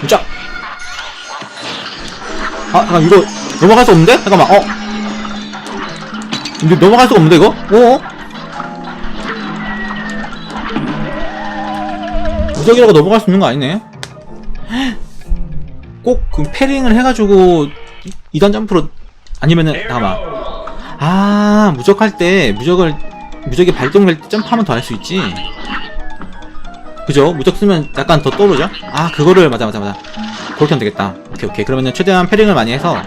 진짜. 아, 잠깐, 이거, 넘어갈 수 없는데? 잠깐만, 어? 근데 넘어갈 수가 없는데, 이거? 어? 무적이라고 넘어갈 수 있는 거 아니네? 꼭, 그, 패링을 해가지고, 2단 점프로, 아니면은, 잠깐만. 아, 무적할 때, 무적을, 무적이 발동될 때 점프하면 더 할 수 있지. 그죠? 무적 쓰면 약간 더 떠오르죠? 아, 그거를, 맞아, 맞아, 맞아. 그렇게 하면 되겠다. 오케이, 오케이. 그러면은 최대한 패링을 많이 해서.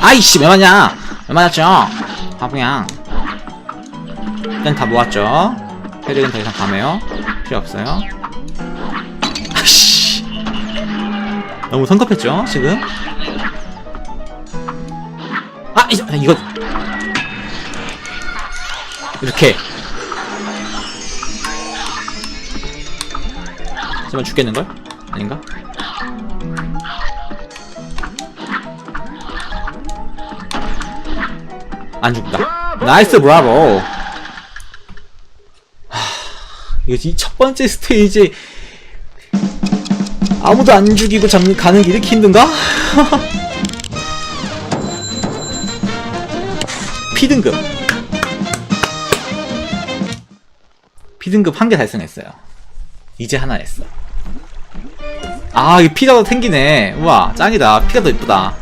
아이씨, 왜 맞냐? 왜 맞았죠? 바보야. 일단 다 모았죠. 패릭은 더 이상 감해요. 필요 없어요. 너무 성급했죠, 지금? 아, 이, 아, 이거. 이렇게. 잠깐 죽겠는걸? 아닌가? 안 죽다. 나이스 브라보. 하, 이거 이첫 번째 스테이지 아무도 안 죽이고 잡는 가는 게 이렇게 힘든가? P등급 P등급 한 개 달성했어요 이제 하나 했어 아, 이 피가 더 생기네. 우와, 짱이다. 피가 더 이쁘다.